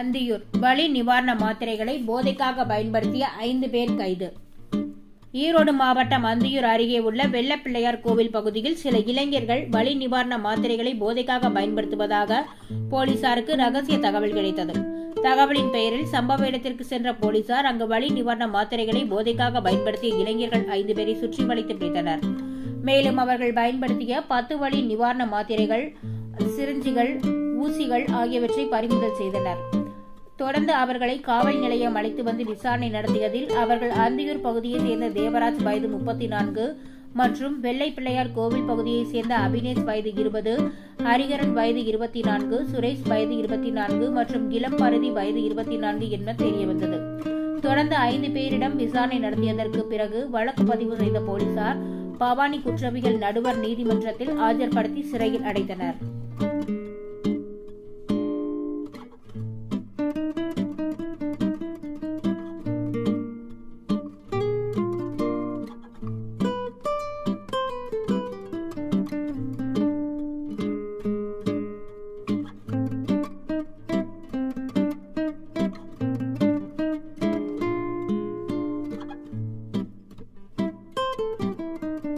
அந்தியூர் வலி நிவாரண மாத்திரைகளை போதைக்காக பயன்படுத்திய ஐந்து பேர் கைது. ஈரோடு மாவட்டம் அந்தியூர் அருகே உள்ள வெள்ளப்பிள்ளையார் கோவில் பகுதியில் சில இளைஞர்கள் வலி நிவாரண மாத்திரைகளை போதைக்காக பயன்படுத்துவதாக போலீசாருக்கு ரகசிய தகவல் கிடைத்தது. தகவலின் பெயரில் சம்பவ இடத்திற்கு சென்ற போலீசார் அங்கு வலி நிவாரண மாத்திரைகளை போதைக்காக பயன்படுத்திய இளைஞர்கள் ஐந்து பேரை சுற்றி வளைத்து பிடித்தனர். மேலும் அவர்கள் பயன்படுத்திய பத்து வழி நிவாரண மாத்திரைகள் சிரிஞ்சிகள் ஊசிகள் ஆகியவற்றை பறிமுதல் செய்தனர். தொடர்ந்து அவர்களை காவல் நிலையம் அழைத்து வந்து விசாரணை நடத்தியதில் அவர்கள் அந்தியூர் பகுதியைச் சேர்ந்த தேவராஜ் வயது முப்பத்தி நான்கு மற்றும் வெள்ளை பிள்ளையார் கோவில் பகுதியைச் சேர்ந்த அபினேஷ் வயது இருபது ஹரிகரன் வயது இருபத்தி நான்கு சுரேஷ் வயது இருபத்தி நான்கு மற்றும் இளம் வயது இருபத்தி நான்கு என தெரியவந்தது. தொடர்ந்து ஐந்து பேரிடம் விசாரணை நடத்தியதற்கு பிறகு வழக்கு பதிவு செய்த போலீசார் பவானி குற்றவியல் நடுவர் நீதிமன்றத்தில் ஆஜர்படுத்தி சிறையில் அடைத்தனர்.